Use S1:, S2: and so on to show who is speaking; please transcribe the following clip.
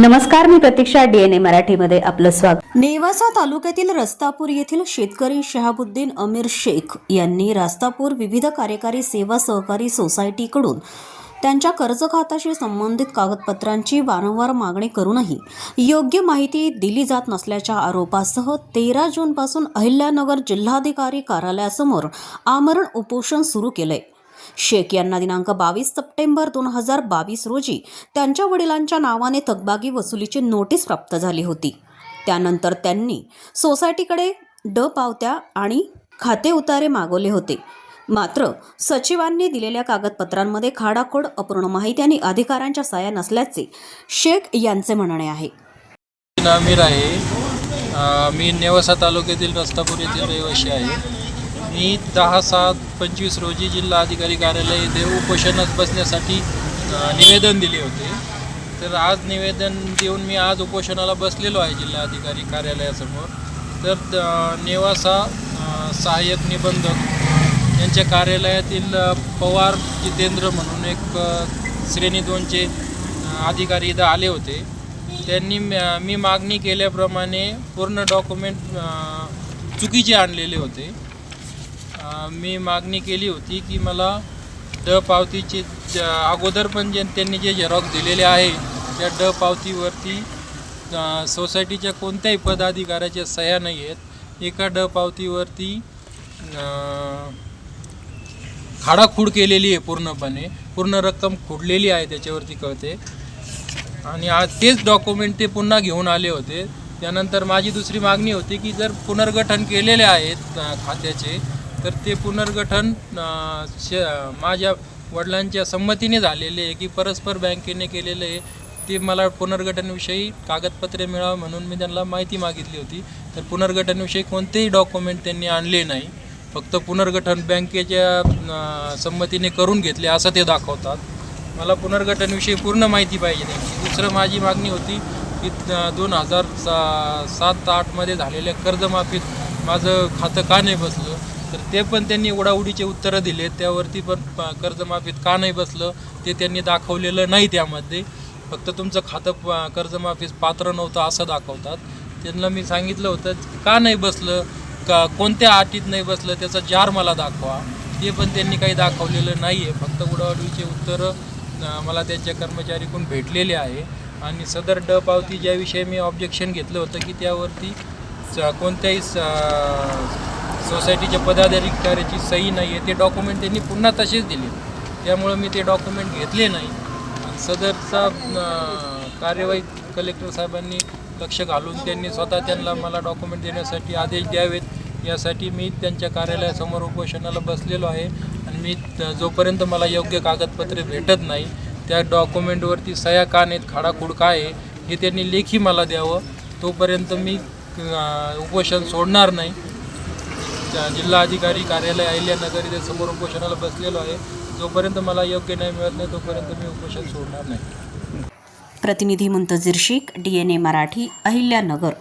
S1: नमस्कार मी प्रतीक्षा डीएनए मराठीमध्ये आपलं स्वागत.
S2: नेवासा तालुक्यातील रस्तापूर येथील शेतकरी शहाबुद्दीन अमीर शेख यांनी रास्तापूर विविध कार्यकारी सेवा सहकारी सोसायटीकडून त्यांच्या कर्ज खात्याशी संबंधित कागदपत्रांची वारंवार मागणी करूनही योग्य माहिती दिली जात नसल्याच्या आरोपासह तेरा जूनपासून अहिल्यानगर जिल्हाधिकारी कार्यालयासमोर आमरण उपोषण सुरू केलंय. शेख यांना दिनांक बावीस सप्टेंबर दोन हजार बावीस रोजी त्यांच्या वडिलांच्या नावाने थकबागी वसुलीची नोटीस प्राप्त झाली होती. त्यानंतर त्यांनी सोसायटीकडे ड पावत्या आणि खाते उतारे मागवले होते. मात्र सचिवांनी दिलेल्या कागदपत्रांमध्ये खाडाखोड अपूर्ण माहिती आणि अधिकाऱ्यांच्या साया नसल्याचे शेख यांचे म्हणणे आहे.
S3: नाव आहे. मी नेवासा तालुक्यातील रस्तापूर येथील रहिवासी आहे. मी दहा सात पंचवीस रोजी जिल्हा अधिकारी कार्यालय येथे उपोषणात बसण्यासाठी निवेदन दिले होते. तर आज निवेदन देऊन मी आज उपोषणाला बसलेलो आहे जिल्हा अधिकारी कार्यालयासमोर. तर नेवासा सहाय्यक निबंधक यांच्या कार्यालयातील पवार जितेंद्र म्हणून एक श्रेणी दोनचे अधिकारी इथं आले होते. त्यांनी मी मागणी केल्याप्रमाणे पूर्ण डॉक्युमेंट चुकीचे आणलेले होते. मी मागणी केली होती की मला ड पावतीचे अगोदर पण जे त्यांनी जे झेरॉक्स दिलेले आहे त्या ड पावतीवरती सोसायटीच्या कोणत्याही पदाधिकाऱ्याच्या सह्या नाही आहेत. एका ड पावतीवरती खाडाखूड केलेली आहे पूर्णपणे. पूर्ण रक्कम खुडलेली आहे त्याच्यावरती कळते. आणि आज तेच डॉक्युमेंट ते पुन्हा घेऊन आले होते. त्यानंतर माझी दुसरी मागणी होती की जर पुनर्गठन केलेले आहेत खात्याचे तर ते पुनर्गठन श माझ्या वडिलांच्या संमतीने झालेले आहे की परस्पर बँकेने केलेले आहे ते मला पुनर्गठनविषयी कागदपत्रे मिळावं म्हणून मी त्यांना माहिती मागितली होती. तर पुनर्गठनविषयी कोणतेही डॉक्युमेंट त्यांनी आणले नाही. फक्त पुनर्गठन बँकेच्या संमतीने करून घेतले असं ते दाखवतात. मला पुनर्गठनविषयी पूर्ण माहिती पाहिजे त्यांची दुसरं माझी मागणी होती की दोन हजार सा सात आठमध्ये झालेल्या कर्जमाफीत माझं खातं का नाही बसलं? तर ते पण त्यांनी उडाउडीचे उत्तरं दिले. त्यावरती पण कर्जमाफीत का नाही बसलं ते त्यांनी दाखवलेलं नाही त्यामध्ये. फक्त तुमचं खातं प- कर्जमाफीस पात्र नव्हतं असं दाखवतात. त्यांना मी सांगितलं होतं का नाही बसलं? का कोणत्या अटीत नाही बसलं? त्याचा जार मला दाखवा. ते पण त्यांनी काही दाखवलेलं नाही आहे फक्त उडाउडीचे उत्तरं मला त्यांच्या कर्मचारीकडून भेटलेले आहे. आणि सदर ड पावती ज्याविषयी मी ऑब्जेक्शन घेतलं होतं की त्यावरती स- कोणत्याही स- सोसायटीच्या पदाधिकाऱ्याची सही नाही आहे ते डॉक्युमेंट त्यांनी पुन्हा तसेच दिले. त्यामुळं मी ते डॉक्युमेंट घेतले नाही. सदरचा कार्यवाही कलेक्टर साहेबांनी लक्ष घालून त्यांनी स्वतः त्यांना मला डॉक्युमेंट देण्यासाठी आदेश द्यावेत. यासाठी मी त्यांच्या कार्यालयासमोर उपोषणाला बसलेलो आहे. आणि मी जोपर्यंत मला योग्य कागदपत्रे भेटत नाही त्या डॉक्युमेंटवरती सह्या का नाहीत खाडाखूड काय आहे हे त्यांनी लेखी मला द्यावं. तोपर्यंत मी उपोषण सोडणार नाही. जिल्हा अधिकारी कार्यालय अहिल्यानगर इथे समोर उपोषणाला बसलेलो आहे. जोपर्यंत मला योग्य न्याय मिळत नाही तोपर्यंत मी उपोषण सोडणार नाही.
S2: प्रतिनिधी Muntazir Shaikh D N A Marathi Ahilyanagar